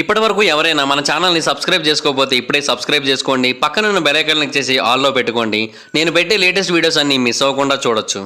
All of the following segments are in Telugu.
ఇప్పటి వరకు ఎవరైనా మన ఛానల్ని సబ్స్క్రైబ్ చేసుకోకపోతే ఇప్పుడే సబ్స్క్రైబ్ చేసుకోండి. పక్కనున్న బెల్ క్లిక్ చేసి ఆల్లో పెట్టుకోండి. నేను పెట్టే లేటెస్ట్ వీడియోస్ అన్ని మిస్ అవ్వకుండా చూడొచ్చు.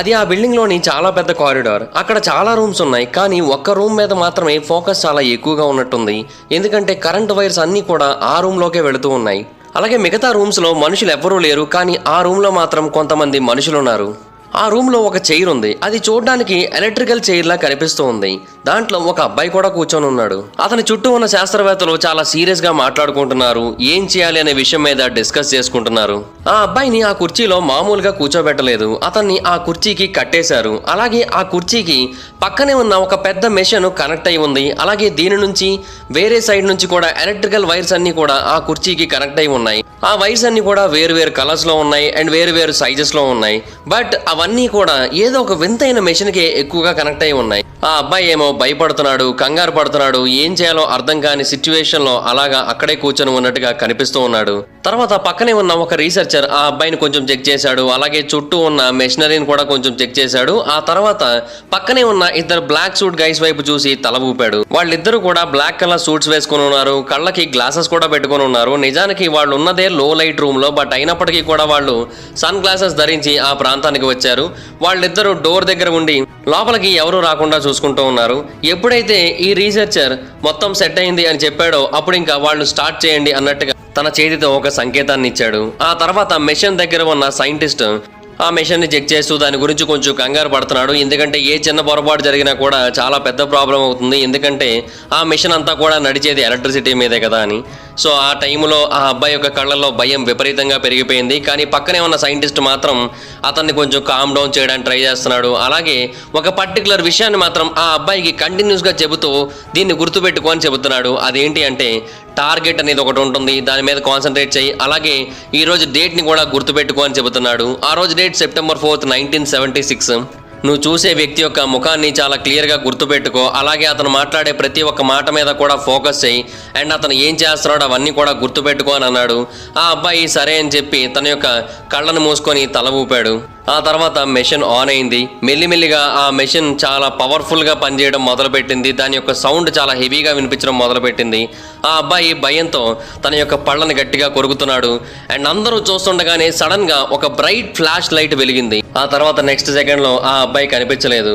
అది ఆ బిల్డింగ్లోని చాలా పెద్ద కారిడార్ అక్కడ చాలా రూమ్స్ ఉన్నాయి. కానీ ఒక్క రూమ్ మీద మాత్రమే ఫోకస్ చాలా ఎక్కువగా ఉన్నట్టుంది. ఎందుకంటే కరెంట్ వైర్స్ అన్నీ కూడా ఆ రూమ్లోకే వెళుతూ ఉన్నాయి. అలాగే మిగతా రూమ్స్లో మనుషులు ఎవ్వరూ లేరు. కానీ ఆ రూమ్లో మాత్రం కొంతమంది మనుషులు ఉన్నారు ఆ రూమ్లో ఒక చైర్ ఉంది. అది చూడడానికి ఎలక్ట్రికల్ చైర్ లా కనిపిస్తూ ఉంది. దాంట్లో ఒక అబ్బాయి కూడా కూర్చొని ఉన్నాడు. అతని చుట్టూ ఉన్న శాస్త్రవేత్తలు చాలా సీరియస్గా మాట్లాడుకుంటున్నారు. ఏం చేయాలి అనే విషయం మీద డిస్కస్ చేసుకుంటున్నారు. ఆ అబ్బాయిని ఆ కుర్చీలో మామూలుగా కూర్చోబెట్టలేదు. అతన్ని ఆ కుర్చీకి కట్టేశారు. అలాగే ఆ కుర్చీకి పక్కనే ఉన్న ఒక పెద్ద మెషిన్ కనెక్ట్ అయి ఉంది. అలాగే దీని నుంచి వేరే సైడ్ నుంచి కూడా ఎలక్ట్రికల్ వైర్స్ అన్ని కూడా ఆ కుర్చీకి కనెక్ట్ అయి ఉన్నాయి. ఆ వైర్స్ అన్ని కూడా వేరు వేరు కలర్స్లో ఉన్నాయి అండ్ వేరు వేరు సైజెస్లో ఉన్నాయి. బట్ అవన్నీ కూడా ఏదో ఒక వింతైన మెషిన్కి ఎక్కువగా కనెక్ట్ అయి ఉన్నాయి. ఆ అబ్బాయి ఏమో భయపడుతున్నాడు కంగారు పడుతున్నాడు ఏం చేయాలో అర్థం కాని సిచ్యువేషన్లో అలాగా అక్కడే కూర్చొని ఉన్నట్టుగా కనిపిస్తూ ఉన్నాడు. తర్వాత పక్కనే ఉన్న ఒక రీసెర్చర్ ఆ అబ్బాయిని కొంచెం చెక్ చేశాడు అలాగే చుట్టూ ఉన్న మెషినరీని కూడా కొంచెం చెక్ చేశాడు. ఆ తర్వాత పక్కనే ఉన్న ఇద్దరు బ్లాక్ సూట్ గైస్ వైపు చూసి తల ఊపాడు. వాళ్ళిద్దరూ కూడా బ్లాక్ కలర్ సూట్స్ వేసుకుని ఉన్నారు కళ్ళకి గ్లాసెస్ కూడా పెట్టుకుని ఉన్నారు. నిజానికి వాళ్ళు ఉన్నదే లో లైట్ రూమ్లో బట్ అయినప్పటికీ కూడా వాళ్ళు సన్ గ్లాసెస్ ధరించి ఆ ప్రాంతానికి వచ్చారు. వాళ్ళిద్దరూ డోర్ దగ్గర ఉండి లోపలికి ఎవరు రాకుండా చూసుకుంటూ ఉన్నారు. ఎప్పుడైతే ఈ రీసెర్చర్ మొత్తం సెట్ అయింది అని చెప్పాడో అప్పుడు ఇంకా వాళ్ళు స్టార్ట్ చేయండి అన్నట్టుగా తన చేతితో ఒక సంకేతాన్ని ఇచ్చాడు. ఆ తర్వాత మెషిన్ దగ్గర ఉన్న సైంటిస్ట్ ఆ మెషిన్ని చెక్ చేస్తూ దాని గురించి కొంచెం కంగారు పడుతున్నాడు. ఎందుకంటే ఏ చిన్న పొరపాటు జరిగినా కూడా చాలా పెద్ద ప్రాబ్లం అవుతుంది. ఎందుకంటే ఆ మిషన్ అంతా కూడా నడిచేది ఎలక్ట్రిసిటీ మీదే కదా అని. సో ఆ టైంలో ఆ అబ్బాయి యొక్క కళ్ళల్లో భయం విపరీతంగా పెరిగిపోయింది. కానీ పక్కనే ఉన్న సైంటిస్ట్ మాత్రం అతన్ని కొంచెం కామ్ డౌన్ చేయడానికి ట్రై చేస్తున్నాడు. అలాగే ఒక పర్టికులర్ విషయాన్ని మాత్రం ఆ అబ్బాయికి కంటిన్యూస్గా చెబుతూ దీన్ని గుర్తుపెట్టుకోని చెబుతున్నాడు. అదేంటి అంటే టార్గెట్ అనేది ఒకటి ఉంటుంది. దాని మీద కాన్సన్ట్రేట్ చేయి. అలాగే ఈరోజు డేట్ని కూడా గుర్తుపెట్టుకో అని చెబుతున్నాడు. ఆ రోజు date September fourth nineteen seventy six నువ్వు చూసే వ్యక్తి యొక్క ముఖాన్ని చాలా క్లియర్గా గుర్తుపెట్టుకో. అలాగే అతను మాట్లాడే ప్రతి ఒక్క మాట మీద కూడా ఫోకస్ చేయి. అండ్ అతను ఏం చేస్తున్నాడో అవన్నీ కూడా గుర్తుపెట్టుకో అని అన్నాడు. ఆ అబ్బాయి సరే అని చెప్పి తన యొక్క కళ్ళను మూసుకొని తల ఊపాడు. ఆ తర్వాత మెషిన్ ఆన్ అయింది. మెల్లిమెల్లిగా ఆ మెషిన్ చాలా పవర్ఫుల్గా పనిచేయడం మొదలుపెట్టింది. దాని యొక్క సౌండ్ చాలా హెవీగా వినిపించడం మొదలుపెట్టింది. ఆ అబ్బాయి భయంతో తన యొక్క పళ్ళని గట్టిగా కొరుకుతున్నాడు. అండ్ అందరూ చూస్తుండగానే సడన్గా ఒక బ్రైట్ ఫ్లాష్ లైట్ వెలిగింది. ఆ తర్వాత నెక్స్ట్ సెకండ్లో ఆ అబ్బాయి కనిపించలేదు.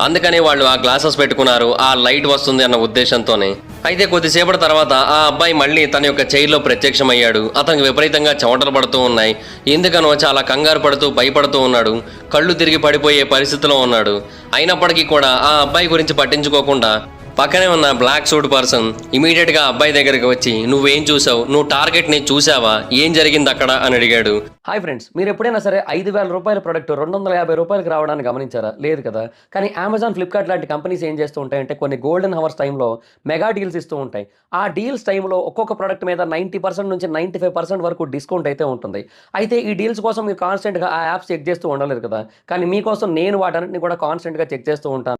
అందుకని వాళ్ళు ఆ గ్లాసెస్ పెట్టుకున్నారు ఆ లైట్ వస్తుంది అన్న ఉద్దేశంతోనే. అయితే కొద్దిసేపటి తర్వాత ఆ అబ్బాయి మళ్ళీ తన యొక్క చైర్లో ప్రత్యక్షమయ్యాడు. అతనికి విపరీతంగా చెమటలు పడుతూ ఉన్నాయి. ఎందుకనో చాలా కంగారు పడుతూ భయపడుతూ ఉన్నాడు. కళ్ళు తిరిగి పడిపోయే పరిస్థితిలో ఉన్నాడు. అయినప్పటికీ కూడా ఆ అబ్బాయి గురించి పట్టించుకోకుండా పక్కనే ఉన్న బ్లాక్ సూట్ పర్సన్ ఇమీడియట్గా అబ్బాయి దగ్గరికి వచ్చి నువ్వేం చూసావు? నువ్వు టార్గెట్ని చూసావా? ఏం జరిగింది అక్కడ? అని అడిగాడు. హాయ్ ఫ్రెండ్స్ మీరు ఎప్పుడైనా సరే ఐదు వేల రూపాయల ప్రొడక్ట్ రెండు వందల యాభై రూపాయలకు రావడానికి గమనించారా? లేదు కదా. కానీ అమెజాన్ ఫ్లిప్కార్ట్ లాంటి కంపెనీస్ ఏం చేస్తూ ఉంటాయంటే కొన్ని గోల్డెన్ హవర్స్ టైంలో మెగా డీల్స్ ఇస్తూ ఉంటాయి. ఆ డీల్స్ టైంలో ఒక్కొక్క ప్రొడక్ట్ మీద నైంటీ పర్సెంట్ నుంచి నైంటీ ఫైవ్ పర్సెంట్ వరకు డిస్కౌంట్ అయితే ఉంటుంది. అయితే ఈ డీల్స్ కోసం మీరు కాన్స్టెంట్గా ఆ యాప్స్ చెక్ చేస్తూ ఉండలేరు కదా. కానీ మీకోసం నేను వాటన్నిటిని కూడా కాన్స్టెంట్గా చెక్ చేస్తూ ఉంటాను.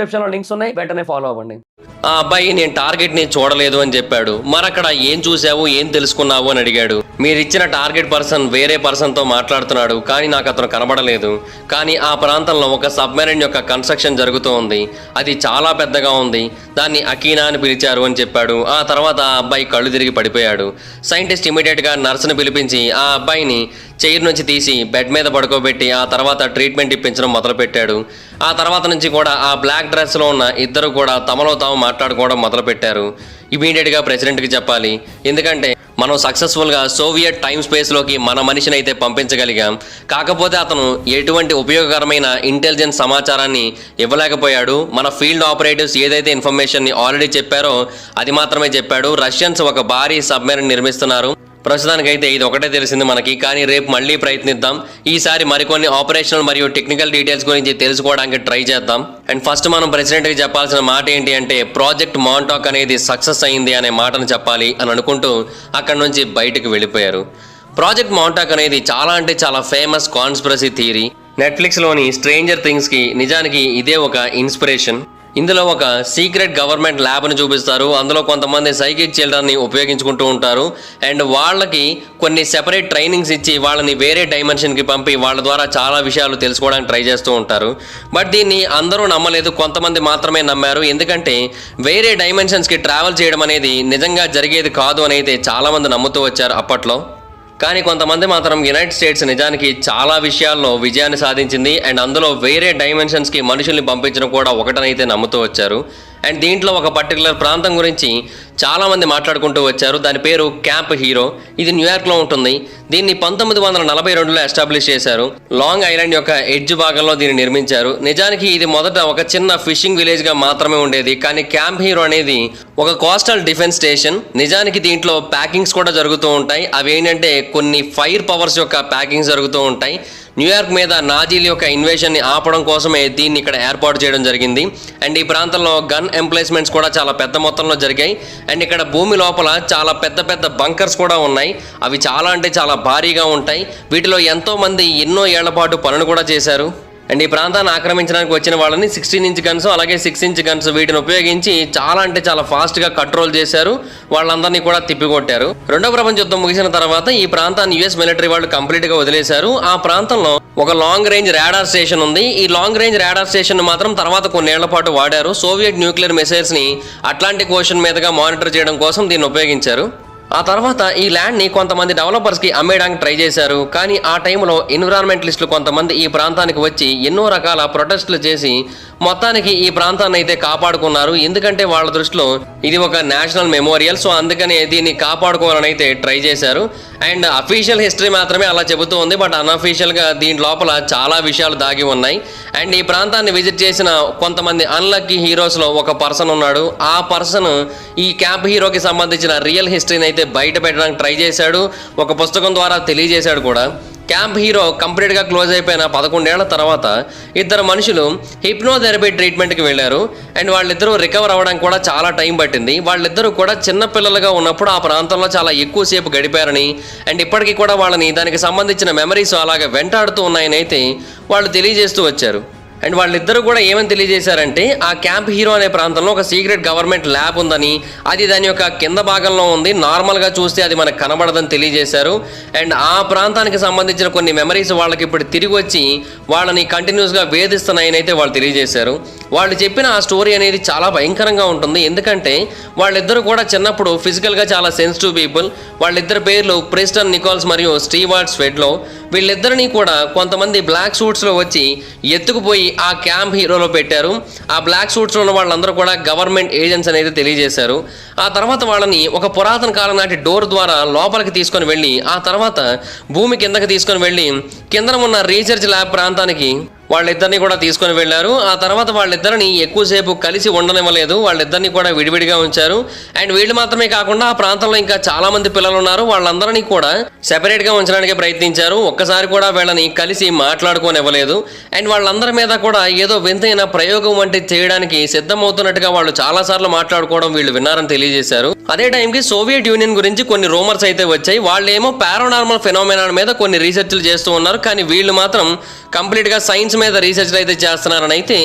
డిస్క్రిప్షన్లో లింక్స్ ఉన్నాయి వెంటనే ఫాలో అవ్వండి. ఆ అబ్బాయి నేను టార్గెట్ని చూడలేదు అని చెప్పాడు. మరక్కడ ఏం చూసావు ఏం తెలుసుకున్నావు అని అడిగాడు. మీరు ఇచ్చిన టార్గెట్ పర్సన్ వేరే పర్సన్తో మాట్లాడుతున్నాడు కానీ నాకు అతను కనబడలేదు. కానీ ఆ ప్రాంతంలో ఒక సబ్మెరైన్ యొక్క కన్స్ట్రక్షన్ జరుగుతూ ఉంది. అది చాలా పెద్దగా ఉంది. దాన్ని అకీనా అని పిలిచారు అని చెప్పాడు. ఆ తర్వాత ఆ అబ్బాయి కళ్ళు తిరిగి పడిపోయాడు. సైంటిస్ట్ ఇమీడియట్గా నర్సును పిలిపించి ఆ అబ్బాయిని చైర్ నుంచి తీసి బెడ్ మీద పడుకోబెట్టి ఆ తర్వాత ట్రీట్మెంట్ ఇప్పించడం మొదలుపెట్టాడు. ఆ తర్వాత నుంచి కూడా ఆ బ్లాక్ డ్రెస్లో ఉన్న ఇద్దరు కూడా తమలో తాము మాట్లాడుకోవడం మొదలుపెట్టారు. ఇమీడియట్గా ప్రెసిడెంట్కి చెప్పాలి. ఎందుకంటే మనం సక్సెస్ఫుల్గా సోవియట్ టైం స్పేస్లోకి మన మనిషిని అయితే పంపించగలిగాం. కాకపోతే అతను ఎటువంటి ఉపయోగకరమైన ఇంటెలిజెన్స్ సమాచారాన్ని ఇవ్వలేకపోయాడు. మన ఫీల్డ్ ఆపరేటివ్స్ ఏదైతే ఇన్ఫర్మేషన్ని ఆల్రెడీ చెప్పారో అది మాత్రమే చెప్పాడు. రష్యన్స్ ఒక భారీ సబ్మెరీన్ నిర్మిస్తున్నారు. ప్రస్తుతానికైతే ఇది ఒకటే తెలిసింది మనకి కానీ రేపు మళ్ళీ ప్రయత్నిద్దాం. ఈసారి మరికొన్ని ఆపరేషనల్ మరియు టెక్నికల్ డీటెయిల్స్ గురించి తెలుసుకోవడానికి ట్రై చేద్దాం. అండ్ ఫస్ట్ మనం ప్రెసిడెంట్కి చెప్పాల్సిన మాట ఏంటి అంటే ప్రాజెక్ట్ మాంటాక్ అనేది సక్సెస్ అయింది అనే మాటను చెప్పాలి అని అనుకుంటూ అక్కడ నుంచి బయటకు వెళ్ళిపోయారు. ప్రాజెక్ట్ మాంటాక్ అనేది చాలా అంటే చాలా ఫేమస్ కాన్స్పిరసీ థియరీ. నెట్ఫ్లిక్స్లోని స్ట్రేంజర్ థింగ్స్కి నిజానికి ఇదే ఒక ఇన్స్పిరేషన్. ఇందులో ఒక సీక్రెట్ గవర్నమెంట్ ల్యాబ్ని చూపిస్తారు. అందులో కొంతమంది సైకిక్ చిల్డ్రన్ని ఉపయోగించుకుంటూ ఉంటారు. అండ్ వాళ్ళకి కొన్ని సెపరేట్ ట్రైనింగ్స్ ఇచ్చి వాళ్ళని వేరే డైమెన్షన్కి పంపి వాళ్ళ ద్వారా చాలా విషయాలు తెలుసుకోవడానికి ట్రై చేస్తూ ఉంటారు. బట్ దీన్ని అందరూ నమ్మలేదు. కొంతమంది మాత్రమే నమ్మారు. ఎందుకంటే వేరే డైమెన్షన్స్కి ట్రావెల్ చేయడం అనేది నిజంగా జరిగేది కాదు అని అయితే చాలామంది నమ్ముతూ వచ్చారు అప్పట్లో. కానీ కొంతమంది మాత్రం యునైటెడ్ స్టేట్స్ నిజానికి చాలా విషయాల్లో విజయాన్ని సాధించింది. అండ్ అందులో వేరే డైమెన్షన్స్కి మనుషుల్ని పంపించడం కూడా ఒకటనైతే నమ్ముతూ వచ్చారు. అండ్ దీంట్లో ఒక పర్టికులర్ ప్రాంతం గురించి చాలామంది మాట్లాడుకుంటూ వచ్చారు. దాని పేరు క్యాంప్ హీరో ఇది న్యూయార్క్లో ఉంటుంది. దీన్ని పంతొమ్మిది వందల నలభై రెండులో ఎస్టాబ్లిష్ చేశారు. లాంగ్ ఐలాండ్ యొక్క ఎడ్జ్ భాగంలో దీన్ని నిర్మించారు. నిజానికి ఇది మొదట ఒక చిన్న ఫిషింగ్ విలేజ్గా మాత్రమే ఉండేది. కానీ క్యాంప్ హీరో అనేది ఒక కోస్టల్ డిఫెన్స్ స్టేషన్ నిజానికి దీంట్లో ప్యాకింగ్స్ కూడా జరుగుతూ ఉంటాయి. అవి ఏంటంటే కొన్ని ఫైర్ పవర్స్ యొక్క ప్యాకింగ్స్ జరుగుతూ ఉంటాయి. న్యూయార్క్ మీద నాజీల యొక్క ఇన్వేషన్ని ఆపడం కోసమే దీన్ని ఇక్కడ ఏర్పాటు చేయడం జరిగింది. అండ్ ఈ ప్రాంతంలో గన్ ఎంప్లేస్మెంట్స్ కూడా చాలా పెద్ద మొత్తంలో జరిగాయి. అండ్ ఇక్కడ భూమి లోపల చాలా పెద్ద పెద్ద బంకర్స్ కూడా ఉన్నాయి. అవి చాలా అంటే చాలా భారీగా ఉంటాయి. వీటిలో ఎంతోమంది ఎన్నో ఏళ్ళ పాటు పనులు కూడా చేశారు. అండ్ ఈ ప్రాంతాన్ని ఆక్రమించడానికి వచ్చిన వాళ్ళని సిక్స్టీన్ ఇంచ్ గన్స్ అలాగే సిక్స్ ఇంచ్ గన్స్ వీటిని ఉపయోగించి చాలా అంటే చాలా ఫాస్ట్గా కంట్రోల్ చేశారు. వాళ్ళందరినీ కూడా తిప్పికొట్టారు. రెండో ప్రపంచ యుద్ధం ముగిసిన తర్వాత ఈ ప్రాంతాన్ని యుఎస్ మిలిటరీ వాళ్ళు కంప్లీట్గా వదిలేశారు. ఆ ప్రాంతంలో ఒక లాంగ్ రేంజ్ రాడార్ స్టేషన్ ఉంది. ఈ లాంగ్ రేంజ్ రాడార్ స్టేషన్ మాత్రం తర్వాత కొన్నేళ్ళ పాటు వాడారు. సోవియట్ న్యూక్లియర్ మిసైల్స్ని అట్లాంటిక్ ఓషన్ మీదుగా మానిటర్ చేయడం కోసం దీన్ని ఉపయోగించారు. ఆ తర్వాత ఈ ల్యాండ్ని కొంతమంది డెవలపర్స్కి అమ్మేయడానికి ట్రై చేశారు. కానీ ఆ టైంలో ఎన్విరాన్మెంటలిస్టులు కొంతమంది ఈ ప్రాంతానికి వచ్చి ఎన్నో రకాల ప్రొటెస్టులు చేసి మొత్తానికి ఈ ప్రాంతాన్ని అయితే కాపాడుకున్నారు. ఎందుకంటే వాళ్ళ దృష్టిలో ఇది ఒక నేషనల్ మెమోరియల్ సో అందుకనే దీన్ని కాపాడుకోవాలని అయితే ట్రై చేశారు. అండ్ అఫీషియల్ హిస్టరీ మాత్రమే అలా చెబుతూ ఉంది బట్ అన్అఫీషియల్గా దీని లోపల చాలా విషయాలు దాగి ఉన్నాయి. అండ్ ఈ ప్రాంతాన్ని విజిట్ చేసిన కొంతమంది అన్లక్కీ హీరోస్లో ఒక పర్సన్ ఉన్నాడు. ఆ పర్సన్ ఈ క్యాంప్ హీరోకి సంబంధించిన రియల్ హిస్టరీని అయితే బయట పెట్టడానికి ట్రై చేశాడు. ఒక పుస్తకం ద్వారా తెలియజేశాడు కూడా. క్యాంప్ హీరో కంప్లీట్గా క్లోజ్ అయిపోయిన పదకొండేళ్ళ తర్వాత ఇద్దరు మనుషులు హిప్నోథెరపీ ట్రీట్మెంట్కి వెళ్ళారు. అండ్ వాళ్ళిద్దరూ రికవర్ అవ్వడానికి కూడా చాలా టైం పట్టింది. వాళ్ళిద్దరూ కూడా చిన్న పిల్లలుగా ఉన్నప్పుడు ఆ ప్రాంతంలో చాలా ఎక్కువసేపు గడిపారని అండ్ ఇప్పటికీ కూడా వాళ్ళని దానికి సంబంధించిన మెమరీస్ అలాగే వెంటాడుతూ ఉన్నాయని అయితే వాళ్ళు తెలియజేస్తూ వచ్చారు. అండ్ వాళ్ళిద్దరూ కూడా ఏమని తెలియజేశారంటే ఆ క్యాంప్ హీరో అనే ప్రాంతంలో ఒక సీక్రెట్ గవర్నమెంట్ ల్యాబ్ ఉందని అది దాని యొక్క కింద భాగంలో ఉంది. నార్మల్గా చూస్తే అది మనకు కనబడదని తెలియజేశారు. అండ్ ఆ ప్రాంతానికి సంబంధించిన కొన్ని మెమరీస్ వాళ్ళకి ఇప్పుడు తిరిగి వచ్చి వాళ్ళని కంటిన్యూస్గా వేధిస్తున్నాయని అయితే వాళ్ళు తెలియజేశారు. వాళ్ళు చెప్పిన ఆ స్టోరీ అనేది చాలా భయంకరంగా ఉంటుంది. ఎందుకంటే వాళ్ళిద్దరూ కూడా చిన్నప్పుడు ఫిజికల్గా చాలా సెన్సిటివ్ పీపుల్. వాళ్ళిద్దరి పేర్లు ప్రిస్టన్ నికోల్స్ మరియు స్టీవార్డ్ స్వెడ్లో. వీళ్ళిద్దరినీ కూడా కొంతమంది బ్లాక్ సూట్స్లో వచ్చి ఎత్తుకుపోయి ఆ క్యాంప్ హీరోలో పెట్టారు. ఆ బ్లాక్ సూట్స్లో ఉన్న వాళ్ళందరూ కూడా గవర్నమెంట్ ఏజెంట్స్ అనేది తెలియజేశారు. ఆ తర్వాత వాళ్ళని ఒక పురాతన కాలం నాటి డోర్ ద్వారా లోపలికి తీసుకొని వెళ్ళి ఆ తర్వాత భూమి కిందకి తీసుకొని వెళ్ళి కిందన ఉన్న రీసెర్చ్ ల్యాబ్ ప్రాంతానికి వాళ్ళిద్దరిని కూడా తీసుకొని వెళ్ళారు. ఆ తర్వాత వాళ్ళిద్దరిని ఎక్కువసేపు కలిసి ఉండనివ్వలేదు. వాళ్ళిద్దరిని కూడా విడివిడిగా ఉంచారు. అండ్ వీళ్ళు మాత్రమే కాకుండా ఆ ప్రాంతంలో ఇంకా చాలా మంది పిల్లలు ఉన్నారు వాళ్ళందరినీ కూడా సెపరేట్గా ఉంచడానికి ప్రయత్నించారు. ఒక్కసారి కూడా వీళ్ళని కలిసి మాట్లాడుకోనివ్వలేదు. అండ్ వాళ్ళందరి మీద కూడా ఏదో వింతైన ప్రయోగం వంటి చేయడానికి సిద్ధమవుతున్నట్టుగా వాళ్ళు చాలా సార్లు మాట్లాడుకోవడం వీళ్ళు విన్నారని తెలియజేశారు. అదే టైంకి సోవియట్ యూనియన్ గురించి కొన్ని రూమర్స్ అయితే వచ్చాయి. వాళ్ళేమో పారానార్మల్ ఫెనోమెనాన్ మీద కొన్ని రీసెర్చ్లు చేస్తూ ఉన్నారు. కానీ వీళ్ళు మాత్రం కంప్లీట్గా సైన్స్ మీద రీసెర్చ్లు అయితే చేస్తున్నారని అయితే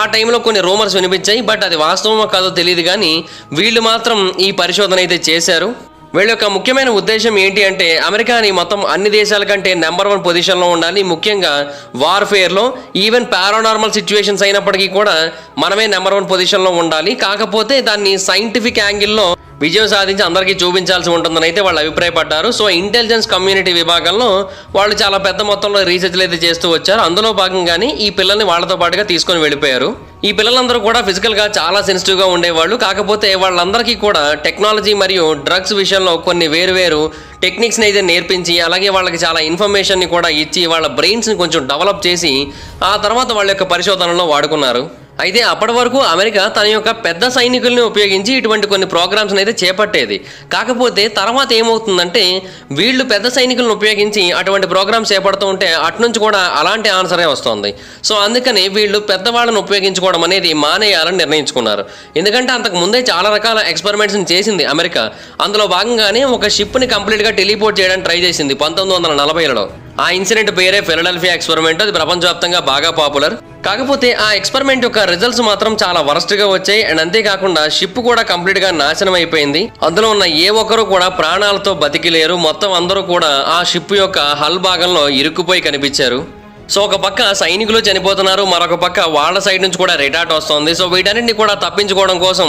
ఆ టైంలో కొన్ని రూమర్స్ వినిపించాయి బట్ అది వాస్తవమో కాదో తెలియదు కానీ వీళ్ళు మాత్రం ఈ పరిశోధన అయితే చేశారు. వీళ్ళ యొక్క ముఖ్యమైన ఉద్దేశం ఏంటి అంటే అమెరికాని మొత్తం అన్ని దేశాల కంటే నెంబర్ వన్ పొజిషన్లో ఉండాలి. ముఖ్యంగా వార్ఫేర్లో ఈవెన్ పారానార్మల్ సిచ్యువేషన్స్ అయినప్పటికీ కూడా మనమే నెంబర్ వన్ పొజిషన్లో ఉండాలి. కాకపోతే దాన్ని సైంటిఫిక్ యాంగిల్లో విజయం సాధించి అందరికీ చూపించాల్సి ఉంటుందని అయితే వాళ్ళు అభిప్రాయపడ్డారు. సో ఇంటెలిజెన్స్ కమ్యూనిటీ విభాగంలో వాళ్ళు చాలా పెద్ద మొత్తంలో రీసెర్చ్లు అయితే చేస్తూ వచ్చారు. అందులో భాగంగానే ఈ పిల్లల్ని వాళ్ళతో పాటుగా తీసుకొని వెళ్ళిపోయారు. ఈ పిల్లలందరూ కూడా ఫిజికల్గా చాలా సెన్సిటివ్గా ఉండేవాళ్ళు. కాకపోతే వాళ్ళందరికీ కూడా టెక్నాలజీ మరియు డ్రగ్స్ విషయంలో కొన్ని వేరువేరు టెక్నిక్స్ని అయితే నేర్పించి అలాగే వాళ్ళకి చాలా ఇన్ఫర్మేషన్ని కూడా ఇచ్చి వాళ్ళ బ్రెయిన్స్ని కొంచెం డెవలప్ చేసి ఆ తర్వాత వాళ్ళ యొక్క పరిశోధనలో వాడుకున్నారు. అయితే అప్పటి వరకు అమెరికా తన యొక్క పెద్ద సైనికుల్ని ఉపయోగించి ఇటువంటి కొన్ని ప్రోగ్రామ్స్ అయితే చేపట్టేది. కాకపోతే తర్వాత ఏమవుతుందంటే వీళ్ళు పెద్ద సైనికులను ఉపయోగించి అటువంటి ప్రోగ్రామ్స్ చేపడుతూ ఉంటే అటు నుంచి కూడా అలాంటి ఆన్సరే వస్తుంది. సో అందుకని వీళ్ళు పెద్దవాళ్ళని ఉపయోగించుకోవడం అనేది మానేయాలని నిర్ణయించుకున్నారు. ఎందుకంటే అంతకు ముందే చాలా రకాల ఎక్స్పెరిమెంట్స్ చేసింది అమెరికా. అందులో భాగంగానే ఒక షిప్ని కంప్లీట్గా టెలిపోర్ట్ చేయడానికి ట్రై చేసింది పంతొమ్మిది వందల నలభైలలో ఆ ఇన్సిడెంట్ పేరే ఫిలడెల్ఫియా ఎక్స్పెరిమెంట్. అది ప్రపంచవ్యాప్తంగా బాగా పాపులర్. కాకపోతే ఆ ఎక్స్పెరిమెంట్ యొక్క రిజల్ట్స్ మాత్రం చాలా వరస్ట్గా వచ్చాయి. అండ్ అంతేకాకుండా షిప్ కూడా కంప్లీట్గా నాశనం అయిపోయింది. అందులో ఉన్న ఏ ఒక్కరు కూడా ప్రాణాలతో బతికిలేరు మొత్తం అందరూ కూడా ఆ షిప్ యొక్క హల్ భాగంలో ఇరుక్కుపోయి కనిపించారు. సో ఒక పక్క సైనికులు చనిపోతున్నారు. మరొక పక్క వాళ్ళ సైడ్ నుంచి కూడా రిటార్ట్ వస్తుంది. సో వీటన్నిటిని కూడా తప్పించుకోవడం కోసం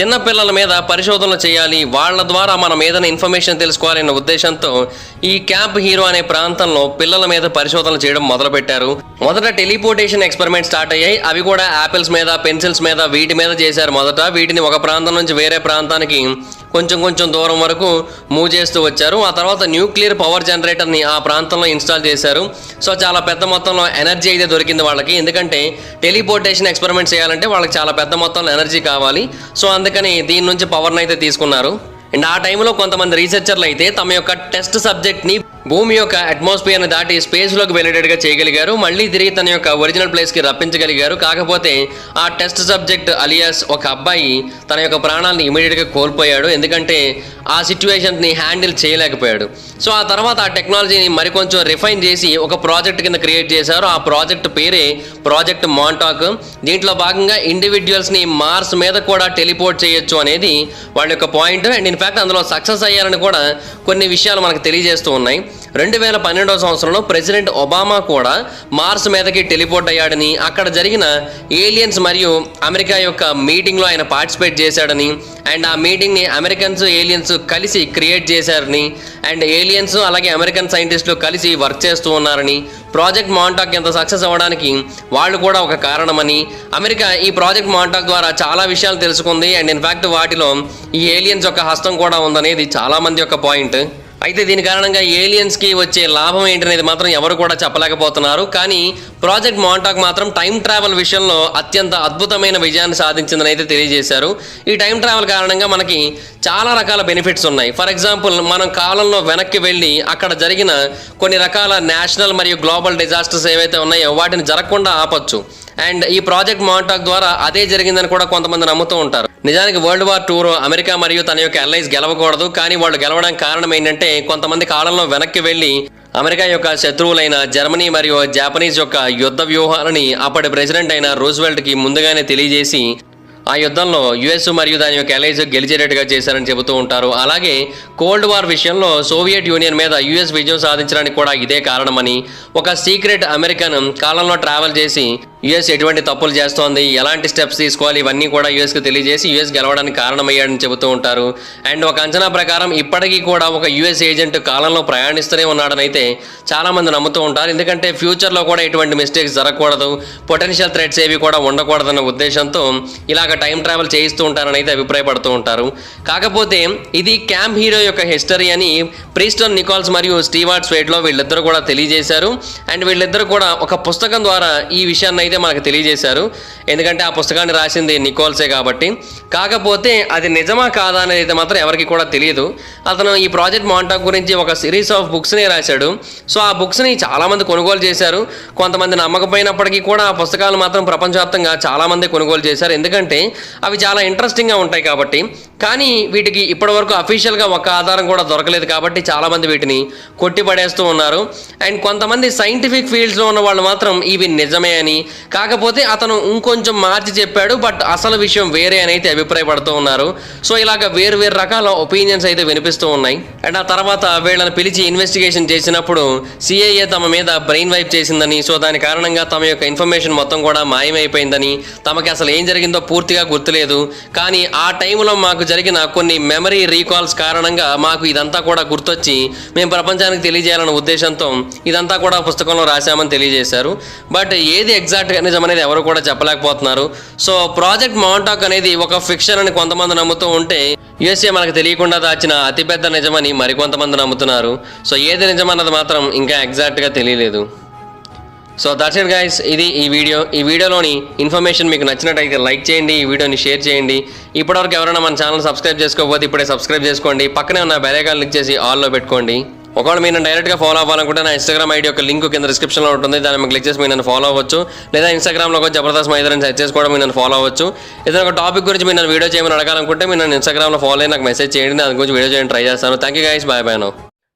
చిన్న పిల్లల మీద పరిశోధనలు చేయాలి. వాళ్ళ ద్వారా మనం ఏదైనా ఇన్ఫర్మేషన్ తెలుసుకోవాలనే ఉద్దేశంతో ఈ క్యాంప్ హీరో అనే ప్రాంతంలో పిల్లల మీద పరిశోధనలు చేయడం మొదలుపెట్టారు. మొదట టెలిపోర్టేషన్ ఎక్స్పెరిమెంట్ స్టార్ట్ అయ్యాయి. అవి కూడా యాపిల్స్ మీద పెన్సిల్స్ మీద వీటి మీద చేశారు. మొదట వీటిని ఒక ప్రాంతం నుంచి వేరే ప్రాంతానికి కొంచెం కొంచెం దూరం వరకు మూవ్ చేస్తూ వచ్చారు. ఆ తర్వాత న్యూక్లియర్ పవర్ జనరేటర్ని ఆ ప్రాంతంలో ఇన్స్టాల్ చేశారు. సో చాలా పెద్ద మొత్తంలో ఎనర్జీ అయితే దొరికింది వాళ్ళకి. ఎందుకంటే టెలిపోర్టేషన్ ఎక్స్పెరిమెంట్ చేయాలంటే వాళ్ళకి చాలా పెద్ద మొత్తంలో ఎనర్జీ కావాలి. సో అందుకని దీని నుంచి పవర్ని అయితే తీసుకున్నారు. అండ్ ఆ టైంలో కొంతమంది రీసెర్చర్లు అయితే తమ యొక్క టెస్ట్ సబ్జెక్ట్ని భూమి యొక్క అట్మాస్ఫియర్ని దాటి స్పేస్లోకి వెళ్ళేటట్టుగా చేయగలిగారు. మళ్ళీ తిరిగి తన యొక్క ఒరిజినల్ ప్లేస్కి రప్పించగలిగారు. కాకపోతే ఆ టెస్ట్ సబ్జెక్ట్ అలియాస్ ఒక అబ్బాయి తన యొక్క ప్రాణాలను ఇమీడియట్గా కోల్పోయాడు. ఎందుకంటే ఆ సిచ్యువేషన్ని హ్యాండిల్ చేయలేకపోయాడు. సో ఆ తర్వాత ఆ టెక్నాలజీని మరికొంచెం రిఫైన్ చేసి ఒక ప్రాజెక్ట్ కింద క్రియేట్ చేశారు. ఆ ప్రాజెక్ట్ పేరే ప్రాజెక్ట్ మాంటాక్ దీంట్లో భాగంగా ఇండివిజువల్స్ని మార్స్ మీద కూడా టెలిపోర్ట్ చేయొచ్చు అనేది వాళ్ళ యొక్క పాయింట్ అండ్ ఇన్ఫ్యాక్ట్ అందులో సక్సెస్ అయ్యారని కూడా కొన్ని విషయాలు మనకు తెలియజేస్తూ ఉన్నాయి. రెండు వేల పన్నెండవ సంవత్సరంలో ప్రెసిడెంట్ ఒబామా కూడా మార్స్ మీదకి టెలిపోర్ట్ అయ్యాడని అక్కడ జరిగిన ఏలియన్స్ మరియు అమెరికా యొక్క మీటింగ్లో ఆయన పార్టిసిపేట్ చేశాడని అండ్ ఆ మీటింగ్ని అమెరికన్స్ ఏలియన్స్ కలిసి క్రియేట్ చేశారని అండ్ ఏలియన్స్ అలాగే అమెరికన్ సైంటిస్టులు కలిసి వర్క్ చేస్తూ ఉన్నారని ప్రాజెక్ట్ మాంటాక్ ఎంత సక్సెస్ అవ్వడానికి వాళ్ళు కూడా ఒక కారణమని అమెరికా ఈ ప్రాజెక్ట్ మాంటాక్ ద్వారా చాలా విషయాలు తెలుసుకుంది అండ్ ఇన్ఫాక్ట్ వాటిలో ఈ ఏలియన్స్ యొక్క హస్తం కూడా ఉందనేది చాలా మంది యొక్క పాయింట్. అయితే దీని కారణంగా ఏలియన్స్కి వచ్చే లాభం ఏంటనేది మాత్రం ఎవరు కూడా చెప్పలేకపోతున్నారు. కానీ ప్రాజెక్ట్ మాంటాక్ మాత్రం టైం ట్రావెల్ విషయంలో అత్యంత అద్భుతమైన విజయాన్ని సాధించిందని అయితే తెలియజేశారు. ఈ టైం ట్రావెల్ కారణంగా మనకి చాలా రకాల బెనిఫిట్స్ ఉన్నాయి. ఫర్ ఎగ్జాంపుల్ మనం కాలంలో వెనక్కి వెళ్ళి అక్కడ జరిగిన కొన్ని రకాల నేషనల్ మరియు గ్లోబల్ డిజాస్టర్స్ ఏవైతే ఉన్నాయో వాటిని జరగకుండా ఆపొచ్చు. అండ్ ఈ ప్రాజెక్ట్ మాంటాక్ ద్వారా అదే జరిగిందని కూడా కొంతమంది నమ్ముతూ ఉంటారు. నిజానికి వరల్డ్ వార్ టూర్ అమెరికా మరియు తన యొక్క ఎల్ఐస్ గెలవకూడదు కానీ వాళ్ళు గెలవడానికి కారణం ఏంటంటే కొంతమంది కాలంలో వెనక్కి వెళ్ళి అమెరికా యొక్క శత్రువులైన జర్మనీ మరియు జాపనీస్ యొక్క యుద్ధ వ్యూహాలని అప్పటి ప్రెసిడెంట్ అయిన రూజ్వెల్ట్కి ముందుగానే తెలియజేసి ఆ యుద్ధంలో యుఎస్ మరియు దాని యొక్క ఎలైజ్ గెలిచేటట్టుగా చేశారని చెబుతూ ఉంటారు. అలాగే కోల్డ్ వార్ విషయంలో సోవియట్ యూనియన్ మీద యుఎస్ విజయం సాధించడానికి కూడా ఇదే కారణమని ఒక సీక్రెట్ అమెరికన్ కాలంలో ట్రావెల్ చేసి యుఎస్ ఎటువంటి తప్పులు చేస్తోంది? ఎలాంటి స్టెప్స్ తీసుకోవాలి? ఇవన్నీ కూడా యుఎస్కి తెలియజేసి యుఎస్ గెలవడానికి కారణమయ్యాడని చెబుతూ ఉంటారు. అండ్ ఒక అంచనా ప్రకారం ఇప్పటికీ కూడా ఒక యుఎస్ ఏజెంట్ కాలంలో ప్రయాణిస్తూనే ఉన్నాడని అయితే చాలామంది నమ్ముతూ ఉంటారు. ఎందుకంటే ఫ్యూచర్లో కూడా ఎటువంటి మిస్టేక్స్ జరగకూడదు. పొటెన్షియల్ థ్రెట్స్ ఏవి కూడా ఉండకూడదన్న ఉద్దేశంతో ఇలాగ టైం ట్రావెల్ చేయిస్తూ ఉంటారని అయితే అభిప్రాయపడుతూ ఉంటారు. కాకపోతే ఇది క్యాంప్ హీరో యొక్క హిస్టరీ అని ప్రీస్టోన్ నికాల్స్ మరియు స్టీవార్డ్ స్వేట్లో వీళ్ళిద్దరూ కూడా తెలియజేశారు. అండ్ వీళ్ళిద్దరూ కూడా ఒక పుస్తకం ద్వారా ఈ విషయాన్ని అయితే మనకు తెలియజేశారు ఎందుకంటే ఆ పుస్తకాన్ని రాసింది నికోల్సే కాబట్టి కాకపోతే అది నిజమా కాదా అనేది అయితే మాత్రం ఎవరికి కూడా తెలియదు. అతను ఈ ప్రాజెక్ట్ మాంటాక్ గురించి ఒక సిరీస్ ఆఫ్ బుక్స్ని రాశాడు. సో ఆ బుక్స్ని చాలామంది కొనుగోలు చేశారు. కొంతమంది నమ్మకపోయినప్పటికీ కూడా ఆ పుస్తకాలు మాత్రం ప్రపంచవ్యాప్తంగా చాలామంది కొనుగోలు చేశారు. ఎందుకంటే అవి చాలా ఇంట్రెస్టింగ్గా ఉంటాయి కాబట్టి. కానీ వీటికి ఇప్పటివరకు అఫీషియల్గా ఒక ఆధారం కూడా దొరకలేదు కాబట్టి చాలామంది వీటిని కొట్టిపడేస్తూ ఉన్నారు. అండ్ కొంతమంది సైంటిఫిక్ ఫీల్డ్స్లో ఉన్న వాళ్ళు మాత్రం ఇవి నిజమే అని కాకపోతే అతను ఇంకొంచెం మార్చి చెప్పాడు బట్ అసలు విషయం వేరే అని అయితే అభిప్రాయపడుతూ ఉన్నారు. సో ఇలాగ వేరు వేరు రకాల ఒపీనియన్స్ అయితే వినిపిస్తూ ఉన్నాయి. అండ్ ఆ తర్వాత వీళ్ళని పిలిచి ఇన్వెస్టిగేషన్ చేసినప్పుడు సిఐఏ తమ మీద బ్రెయిన్ వైప్ చేసిందని సో దాని కారణంగా తమ యొక్క ఇన్ఫర్మేషన్ మొత్తం కూడా మాయమైపోయిందని తమకి అసలు ఏం జరిగిందో పూర్తిగా గుర్తులేదు. కానీ ఆ టైంలో మాకు జరిగిన కొన్ని మెమరీ రీకాల్స్ కారణంగా మాకు ఇదంతా కూడా గుర్తొచ్చి మేము ప్రపంచానికి తెలియజేయాలన్న ఉద్దేశంతో ఇదంతా కూడా పుస్తకంలో రాశామని తెలియజేశారు. బట్ ఏది ఎగ్జాక్ట్ నిజం అనేది ఎవరు కూడా చెప్పలేకపోతున్నారు. సో ప్రాజెక్ట్ మౌంటాక్ అనేది ఒక ఫిక్షన్ అని కొంతమంది నమ్ముతూ ఉంటే యుఎస్ఏ మనకు తెలియకుండా దాచిన అతిపెద్ద నిజమని మరికొంతమంది నమ్ముతున్నారు. సో ఏది నిజమన్నది మాత్రం ఇంకా ఎగ్జాక్ట్గా తెలియలేదు. సో దట్స్ ఇట్ గైస్ ఇది ఈ వీడియో. ఈ వీడియోలోని ఇన్ఫర్మేషన్ మీకు నచ్చినట్టయితే లైక్ చేయండి ఈ వీడియోని షేర్ చేయండి. ఇప్పటివరకు ఎవరైనా మన ఛానల్ సబ్స్క్రైబ్ చేసుకోకపోతే ఇప్పుడే సబ్స్క్రైబ్ చేసుకోండి. పక్కనే ఉన్న బెల్ క్లిక్ చేసి ఆల్లో పెట్టుకోండి. ఒకవేళ మీరు డైరెక్ట్గా ఫాలో అవ్వాలనుకుంటే నా ఇన్స్టాగ్రామ్ ఐడి యొక్క లింక్ కింద డిస్క్రిప్షన్లో ఉంటుంది. దాన్ని మీకు క్లిక్ చేసి మీరు నన్ను ఫాలో అవ్వచ్చు. లేదా ఇన్స్టాగ్రామ్లో కూడా జబర్దస్త్ మైదర్ సెర్చ్ చేసుకోవడం మీరు నన్ను ఫాలో అవ్వచ్చు. ఏదైనా ఒక టాపిక్ గురించి మీరు నన్ను వీడియో చేయమని అడగాలనుకుంటే మీరు నన్ను ఇన్స్టాగ్రామ్లో ఫాలో అయ్యి నాకు మెసేజ్ చేయండి. దాని గురించి వీడియో చేయడం ట్రై చేస్తాను. Thank you guys bye bye no